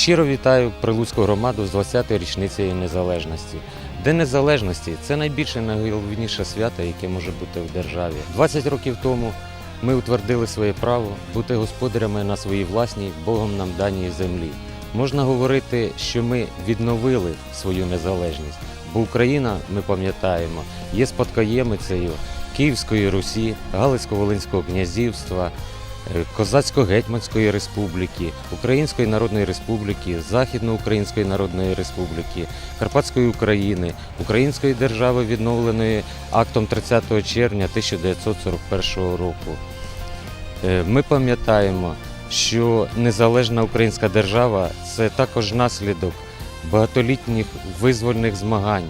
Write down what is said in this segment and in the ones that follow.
Щиро вітаю Прилуцьку громаду з 20-ї річницею незалежності. День незалежності це найбільше найголовніше свято, яке може бути в державі. 20 років тому ми утвердили своє право бути господарями на своїй власній Богом нам даній землі. Можна говорити, що ми відновили свою незалежність, бо Україна, ми пам'ятаємо, є спадкоємицею Київської Русі, Галицько-Волинського князівства, Козацько-Гетьманської республіки, Української Народної Республіки, Західноукраїнської Народної Республіки, Карпатської України, Української держави, відновленої актом 30 червня 1941 року. Е, Ми пам'ятаємо, що незалежна українська держава це також наслідок багатолітніх визвольних змагань,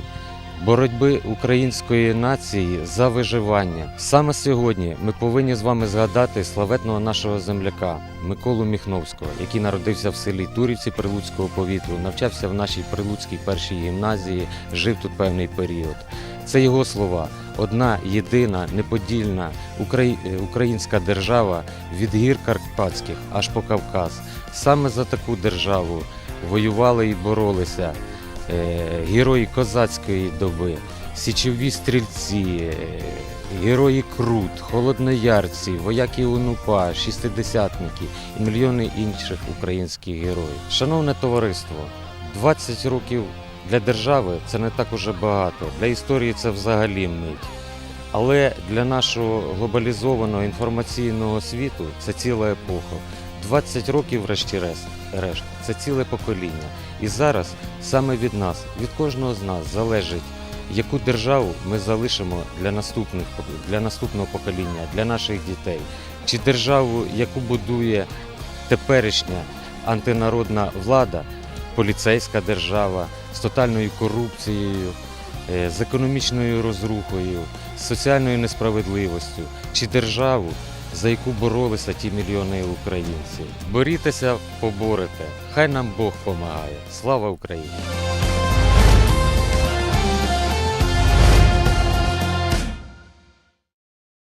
боротьби української нації за виживання. Саме сьогодні ми повинні з вами згадати славетного нашого земляка Миколу Міхновського, який народився в селі Турівці Прилуцького повіту, навчався в нашій Прилуцькій першій гімназії, жив тут певний період. Це його слова. Одна єдина неподільна українська держава від гір Карпатських аж по Кавказ. Саме за таку державу воювали і боролися герої козацької доби, січові стрільці, е, герої Крут, холодноярці, вояки УНУПА, шістидесятники і мільйони інших українських героїв. Шановне товариство, 20 років для держави це не так уже багато. Для історії це взагалі мить. Але для нашого глобалізованого інформаційного світу це ціла епоха. 20 років, врешті-решт, це ціле покоління. І зараз саме від нас, від кожного з нас залежить, яку державу ми залишимо для наступних для наступного покоління, для наших дітей, чи державу, яку будує теперішня антинародна влада, поліцейська держава з тотальною корупцією, е, з економічною розрухою, з соціальною несправедливістю, чи державу, за яку боролися ті мільйони українців. Борітеся, поборете. Хай нам Бог помагає. Слава Україні!